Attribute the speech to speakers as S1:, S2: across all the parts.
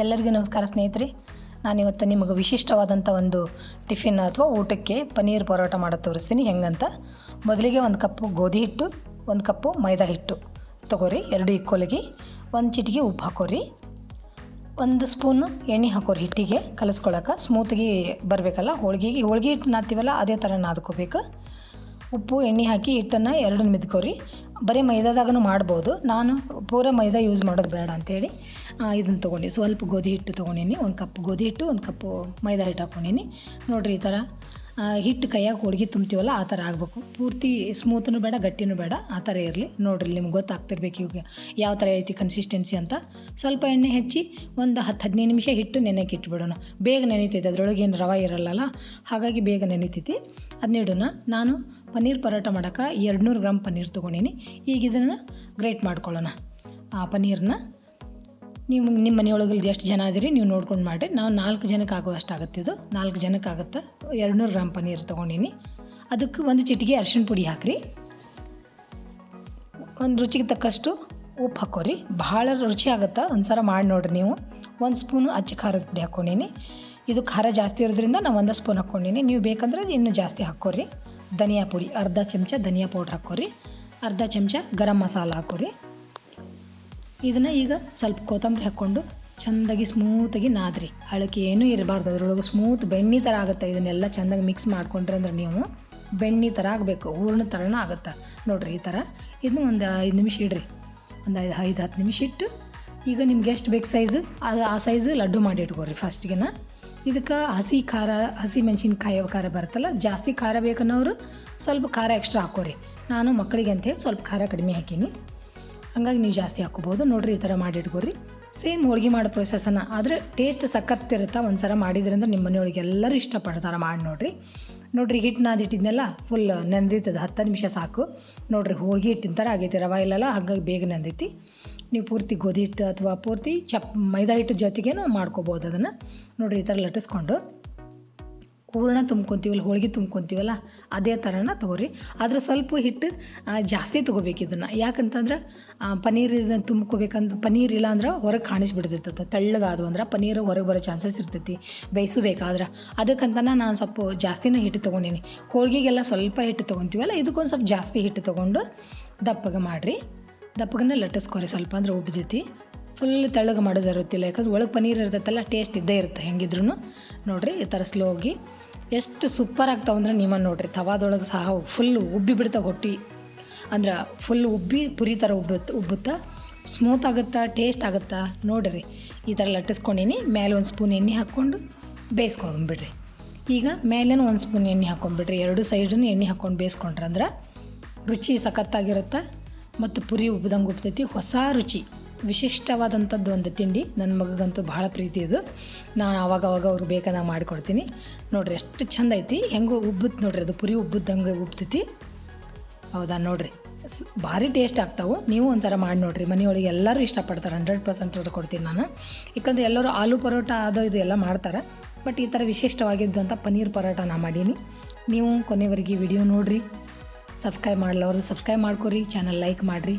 S1: ಎಲ್ಲರಿಗೂ ನಮಸ್ಕಾರ ಸ್ನೇಹಿತರೆ. ನಾನಿವತ್ತು ನಿಮಗೆ ವಿಶಿಷ್ಟವಾದಂಥ ಒಂದು ಟಿಫಿನ್ ಅಥವಾ ಊಟಕ್ಕೆ ಪನ್ನೀರ್ ಪರೋಟ ಮಾಡೋದು ತೋರಿಸ್ತೀನಿ. ಹೆಂಗಂತ? ಮೊದಲಿಗೆ ಒಂದು ಕಪ್ಪು ಗೋಧಿ ಹಿಟ್ಟು, ಒಂದು ಕಪ್ಪು ಮೈದಾ ಹಿಟ್ಟು. ತೊಗೋರಿ, ಎರಡು ಇಕ್ಕೋಲಿಗೆ ಒಂದು ಚಿಟಿಗೆ ಉಪ್ಪು ಹಾಕೋರಿ. ಒಂದು ಸ್ಪೂನು ಎಣ್ಣೆ ಹಾಕೋರಿ ಹಿಟ್ಟಿಗೆ ಕಲಿಸ್ಕೊಳಕ್ಕೆ ಸ್ಮೂತ್ಗೆ ಬರಬೇಕಲ್ಲ, ಹೋಳ್ಗೆಗೆ. ಹೋಳ್ಗೆ ಹಿಟ್ಟು ನಾದ್ತೀವಲ್ಲ ಅದೇ ಥರ ನಾದ್ಕೋಬೇಕು ಉಪ್ಪು, ಎಣ್ಣೆ ಹಾಕಿ ಹಿಟ್ಟನ್ನು ಎರಡನ್ನ ಮಿದ್ಕೋರಿ. ಬರೀ ಮೈದಾದಾಗೂ ಮಾಡ್ಬೋದು. ನಾನು ಪೂರ ಮೈದಾ ಯೂಸ್ ಮಾಡೋದು ಬೇಡ ಅಂಥೇಳಿ ಇದನ್ನು ತೊಗೊಂಡು. ಸ್ವಲ್ಪ ಗೋಧಿ ಹಿಟ್ಟು ತೊಗೊಂಡೀನಿ. ಒಂದು ಕಪ್ ಗೋಧಿ ಹಿಟ್ಟು, ಒಂದು ಕಪ್ಪು ಮೈದಾ ಹಿಟ್ಟು ಹಾಕ್ಕೊಂಡೀನಿ ನೋಡಿರಿ ಈ ಥರ ಹಿಟ್ಟು ಕೈಯಾಗ ಹೋಳಿಗೆ ತುಂಬ್ತೀವಲ್ಲ, ಆ ಥರ ಆಗಬೇಕು. ಪೂರ್ತಿ ಸ್ಮೂತ್ನು ಬೇಡ, ಗಟ್ಟಿನೂ ಬೇಡ, ಆ ಥರ ಇರಲಿ. ನೋಡಿರಿ, ನಿಮ್ಗೆ ಗೊತ್ತಾಗ್ತಿರ್ಬೇಕು ಇವಾಗ ಯಾವ ಥರ ಐತಿ ಕನ್ಸಿಸ್ಟೆನ್ಸಿ ಅಂತ. ಸ್ವಲ್ಪ ಎಣ್ಣೆ ಹೆಚ್ಚಿ ಒಂದು ಹತ್ತು ಹದಿನೈದು ನಿಮಿಷ ಹಿಟ್ಟು ನೆನೆಯಕ್ಕೆ ಇಟ್ಬಿಡೋಣ. ಬೇಗ ನೆನೀತೈತೆ, ಅದರೊಳಗೆ ಏನು ರವೆ ಇರಲ್ಲಲ್ಲ? ಹಾಗಾಗಿ ಬೇಗ ನೆನೀತೈತಿ. ಅದನ್ನ ಇಡೋಣ ನಾನು ಪನ್ನೀರ್ ಪರೋಟ ಮಾಡೋಕೆ ಎರಡು ನೂರು ಗ್ರಾಮ್ ಪನ್ನೀರ್ ತೊಗೊಂಡೀನಿ. ಈಗ ಇದನ್ನು ಗ್ರೇಟ್ ಮಾಡ್ಕೊಳ್ಳೋಣ. ಆ ಪನ್ನೀರನ್ನ ನೀವು ನಿಮ್ಮ ಮನೆಯೊಳಗೆ ಎಷ್ಟು ಜನ ಅದೀರಿ, ನೀವು ನೋಡ್ಕೊಂಡು ಮಾಡಿರಿ. ನಾವು ನಾಲ್ಕು ಜನಕ್ಕೆ ಆಗುವಷ್ಟು ಆಗುತ್ತೆ ಇದು. ನಾಲ್ಕು ಜನಕ್ಕೆ ಆಗುತ್ತೆ. ಎರಡು ನೂರು ಗ್ರಾಮ್ ಪನ್ನೀರ್ ತೊಗೊಂಡೀನಿ. ಅದಕ್ಕೆ ಒಂದು ಚಿಟಿಕೆ ಅರಿಶಿಣ ಪುಡಿ ಹಾಕ್ರಿ. ಒಂದು ರುಚಿಗೆ ತಕ್ಕಷ್ಟು ಉಪ್ಪು ಹಾಕೋರಿ. ಭಾಳ ರುಚಿ ಆಗುತ್ತೆ ಒಂದು ಸಲ ಮಾಡಿ ನೋಡಿರಿ ನೀವು. ಒಂದು ಸ್ಪೂನು ಅಚ್ಚ ಖಾರದ ಪುಡಿ ಹಾಕ್ಕೊಂಡೀನಿ ಇದು ಖಾರ ಜಾಸ್ತಿ ಇರೋದ್ರಿಂದ ನಾವು ಒಂದು ಸ್ಪೂನ್ ಹಾಕ್ಕೊಂಡೀನಿ ನೀವು ಬೇಕಂದ್ರೆ ಇನ್ನೂ ಜಾಸ್ತಿ ಹಾಕ್ಕೋರಿ ಧನಿಯಾ ಪುಡಿ, ಅರ್ಧ ಚಮಚ ಧನಿಯಾ ಪೌಡ್ರ್ ಹಾಕ್ಕೋರಿ ಅರ್ಧ ಚಮಚ ಗರಂ ಮಸಾಲ ಹಾಕೋರಿ. ಇದನ್ನು ಈಗ ಸ್ವಲ್ಪ ಕೊತ್ತಂಬರಿ ಹಾಕ್ಕೊಂಡು ಚೆಂದಾಗಿ ಸ್ಮೂತಾಗಿ ನಾದ್ರಿ. ಹಳಕೆ ಏನೂ ಇರಬಾರ್ದು. ಅದ್ರೊಳಗೆ ಸ್ಮೂತ್ ಬೆಣ್ಣೆ ಥರ ಆಗುತ್ತೆ. ಇದನ್ನೆಲ್ಲ ಚೆಂದಾಗಿ ಮಿಕ್ಸ್ ಮಾಡ್ಕೊಂಡ್ರೆ ಅಂದ್ರೆ ನೀವು ಬೆಣ್ಣೆ ಥರ ಆಗಬೇಕು. ಹೂರ್ಣ ಥರನೂ ಆಗುತ್ತೆ. ನೋಡಿರಿ ಈ ಥರ ಇದನ್ನು ಒಂದು ಐದು ನಿಮಿಷ ಇಡ್ರಿ. ಒಂದು ಐದು ಐದು, ಹತ್ತು ನಿಮಿಷ ಇಟ್ಟು ಈಗ ನಿಮ್ಗೆ ಎಷ್ಟು ಬೇಕು ಸೈಜು ಅದು ಆ ಸೈಜು ಲಡ್ಡು ಮಾಡಿ ಇಟ್ಕೊರಿ ಫಸ್ಟಿಗೆನ ಇದಕ್ಕೆ ಹಸಿ ಖಾರ, ಹಸಿ ಮೆಣಸಿನ್ಕಾಯಿ ಖಾರ ಬರುತ್ತಲ್ಲ, ಜಾಸ್ತಿ ಖಾರ ಬೇಕನ್ನೋರು ಸ್ವಲ್ಪ ಖಾರ ಎಕ್ಸ್ಟ್ರಾ ಹಾಕೋರಿ. ನಾನು ಮಕ್ಕಳಿಗೆ ಅಂತೇಳಿ ಸ್ವಲ್ಪ ಖಾರ ಕಡಿಮೆ ಹಾಕೀನಿ. ಹಂಗಾಗಿ ನೀವು ಜಾಸ್ತಿ ಹಾಕ್ಕೋಬೋದು. ನೋಡಿರಿ ಈ ಥರ ಮಾಡಿ ಇಟ್ಕೊರಿ ಸೇಮ್ ಹೋಳಿಗೆ ಮಾಡೋ ಪ್ರೊಸೆಸನ್ನು ಆದರೆ ಟೇಸ್ಟ್ ಸಖತ್ತಿರುತ್ತೆ ಒಂದು ಸಲ ಮಾಡಿದ್ರಿಂದ ನಿಮ್ಮ ಮನೆಯೊಳಗೆ ಎಲ್ಲರೂ ಇಷ್ಟಪಡ್ತಾರೆ ಮಾಡಿ ನೋಡಿರಿ. ನೋಡಿರಿ ಹಿಟ್ಟು ನಾದಿಟ್ಟಿದ್ನೆಲ್ಲ ಫುಲ್ ನೆಂದಿರ್ತದೆ ಹತ್ತು ನಿಮಿಷ ಸಾಕು. ನೋಡಿರಿ ಹೋಳಿಗೆ ಹಿಟ್ಟಿನ ಥರ ಆಗೈತಿ. ರವೆ ಇಲ್ಲಲ್ಲ, ಹಾಗಾಗಿ ಬೇಗ ನೆಂದೈತಿ ನೀವು ಪೂರ್ತಿ ಗೋಧಿ ಹಿಟ್ಟು ಅಥವಾ ಪೂರ್ತಿ ಚಪ್ ಮೈದಾ ಹಿಟ್ಟು ಜೊತೆಗೇನು ಮಾಡ್ಕೋಬೋದು ಅದನ್ನು. ನೋಡಿರಿ ಈ ಥರ ಲಟ್ಟಿಸ್ಕೊಂಡು. ಹೂರಣ ತುಂಬ್ಕೊತೀವಲ್ಲ, ಹೋಳಿಗೆ ತುಂಬ್ಕೊತೀವಲ್ಲ, ಅದೇ ಥರನ ತಗೋರಿ. ಆದರೆ ಸ್ವಲ್ಪ ಹಿಟ್ಟು ಜಾಸ್ತಿ ತೊಗೋಬೇಕು ಇದನ್ನು. ಯಾಕಂತಂದ್ರೆ ಪನ್ನೀರ್ ಇದನ್ನು ತುಂಬ್ಕೋಬೇಕಂದ್ರೆ ಪನ್ನೀರ್ ಇಲ್ಲ ಅಂದ್ರೆ ಹೊರಗೆ ಕಾಣಿಸ್ಬಿಡ್ತೈತೆ. ತಳ್ಳಗಾದವು ಅಂದ್ರೆ ಪನ್ನೀರ್ ಹೊರಗೆ ಬರೋ ಚಾನ್ಸಸ್ ಇರ್ತೈತಿ, ಬೇಯಿಸಬೇಕಾದ್ರೆ. ಅದಕ್ಕಂತನ ನಾನು ಸ್ವಲ್ಪ ಜಾಸ್ತಿನೇ ಹಿಟ್ಟು ತೊಗೊಂಡೀನಿ. ಹೋಳಿಗೆಗೆಲ್ಲ ಸ್ವಲ್ಪ ಹಿಟ್ಟು ತೊಗೊತೀವಲ್ಲ, ಇದಕ್ಕೊಂದು ಸ್ವಲ್ಪ ಜಾಸ್ತಿ ಹಿಟ್ಟು ತೊಗೊಂಡು ದಪ್ಪಗೆ ಮಾಡಿರಿ. ದಪ್ಪಗನ್ನ ಲಟ್ಟಿಸ್ಕೊರಿ, ಸ್ವಲ್ಪ ಅಂದ್ರೆ ಉಬ್ಬಿದೈತಿ ಫುಲ್ ತೆಳ್ಳಗೆ ಮಾಡೋದು ಇರುತ್ತಿಲ್ಲ ಯಾಕಂದ್ರೆ ಒಳಗೆ ಪನ್ನೀರ್ ಇರ್ತೈತಲ್ಲ ಟೇಸ್ಟ್ ಇದ್ದೇ ಇರುತ್ತೆ ಹೆಂಗಿದ್ರು ನೋಡಿರಿ, ಈ ಥರ ಸ್ಲೋ ಆಗಿ ಎಷ್ಟು ಸೂಪರ್ ಆಗ್ತಾವೆ ಅಂದ್ರೆ ನಿಮ್ಮ ನೋಡಿರಿ. ತವಾದೊಳಗೆ ಸಹ ಫುಲ್ ಉಬ್ಬಿ ಬಿಡ್ತಾವೆ ಹೊಟ್ಟಿ. ಅಂದ್ರೆ ಫುಲ್ ಉಬ್ಬಿ ಪುರಿ ಥರ ಉಬ್ಬುತ್ತೆ ಉಬ್ಬುತ್ತಾ ಸ್ಮೂತ್ ಆಗುತ್ತಾ ಟೇಸ್ಟ್ ಆಗುತ್ತಾ? ನೋಡಿರಿ, ಈ ಥರ ಲಟ್ಟಿಸ್ಕೊಂಡಿನಿ. ಮೇಲೆ ಒಂದು ಸ್ಪೂನ್ ಎಣ್ಣೆ ಹಾಕ್ಕೊಂಡು ಬೇಯಿಸ್ಕೊಂಡ್ಬಿಡ್ರಿ ಈಗ ಮೇಲೇನು ಒಂದು ಸ್ಪೂನ್ ಎಣ್ಣೆ ಹಾಕ್ಕೊಂಡ್ಬಿಡ್ರಿ ಎರಡು ಸೈಡನ್ನು ಎಣ್ಣೆ ಹಾಕ್ಕೊಂಡು ಬೇಯಿಸ್ಕೊಂಡ್ರೆ ಅಂದ್ರೆ ರುಚಿ ಸಖತ್ತಾಗಿರುತ್ತೆ? ಮತ್ತು ಪುರಿ ಉಬ್ಬಿದಂಗೆ ಉಬ್ತೈತಿ. ಹೊಸ ರುಚಿ. ವಿಶಿಷ್ಟವಾದಂಥದ್ದು ಒಂದು ತಿಂಡಿ. ನನ್ನ ಮಗಗಂತೂ ಭಾಳ ಪ್ರೀತಿ ಇದು. ನಾನು ಅವಾಗ ಅವಾಗ ಅವ್ರಿಗೆ ಬೇಕಾದ ಮಾಡಿಕೊಡ್ತೀನಿ. ನೋಡ್ರಿ ಎಷ್ಟು ಚಂದ ಐತಿ. ಹೆಂಗೆ ಉಬ್ಬುತ್ತೆ ನೋಡ್ರಿ ಅದು ಪುರಿ ಉಬ್ಬುದಂಗೆ ಉಬ್ತೈತಿ. ಹೌದಾ ನೋಡ್ರಿ. ಭಾರಿ ಟೇಸ್ಟ್ ಆಗ್ತಾವೆ. ನೀವು ಒಂದ್ಸಲ ಮಾಡಿ ನೋಡ್ರಿ. ಮನೆಯೊಳಗೆ ಎಲ್ಲರೂ ಇಷ್ಟಪಡ್ತಾರೆ. ಹಂಡ್ರೆಡ್ ಪರ್ಸೆಂಟ್ ಕೊಡ್ತೀನಿ ನಾನು. ಯಾಕಂದ್ರೆ ಎಲ್ಲರೂ ಆಲೂ ಪರೋಟ ಅದು ಇದು ಎಲ್ಲ ಮಾಡ್ತಾರೆ. ಬಟ್ ಈ ಥರ ವಿಶಿಷ್ಟವಾಗಿದ್ದಂಥ ಪನ್ನೀರ್ ಪರೋಟ ನಾ ಮಾಡೀನಿ. ನೀವು ಕೊನೆವರೆಗೆ ವಿಡಿಯೋ ನೋಡಿರಿ. ಸಬ್ಸ್ಕ್ರೈಬ್ ಮಾಡಲವ್ರು ಸಬ್ಸ್ಕ್ರೈಬ್ ಮಾಡ್ಕೊರಿ. ಚಾನಲ್ ಲೈಕ್ ಮಾಡಿರಿ.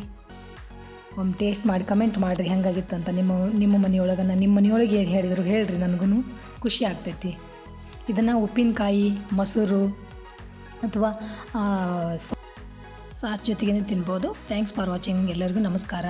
S1: ಒಮ್ಮೆ ಟೇಸ್ಟ್ ಮಾಡಿ ಕಮೆಂಟ್ ಮಾಡಿರಿ ಹೆಂಗಾಗಿತ್ತು ಅಂತ ನಿಮ್ಮ ನಿಮ್ಮ ಮನೆಯೊಳಗೆ. ನಿಮ್ಮ ಮನೆಯೊಳಗೆ ಏನು ಹೇಳಿದ್ರು, ಹೇಳ್ರಿ ನನಗೂ ಖುಷಿ ಆಗ್ತೈತಿ. ಇದನ್ನು ಉಪ್ಪಿನಕಾಯಿ, ಮೊಸರು ಅಥವಾ ಸಾಸ್ ಜೊತೆಗೇ ತಿನ್ಬೋದು. ಥ್ಯಾಂಕ್ಸ್ ಫಾರ್ ವಾಚಿಂಗ್ ಎಲ್ಲರಿಗೂ ನಮಸ್ಕಾರ.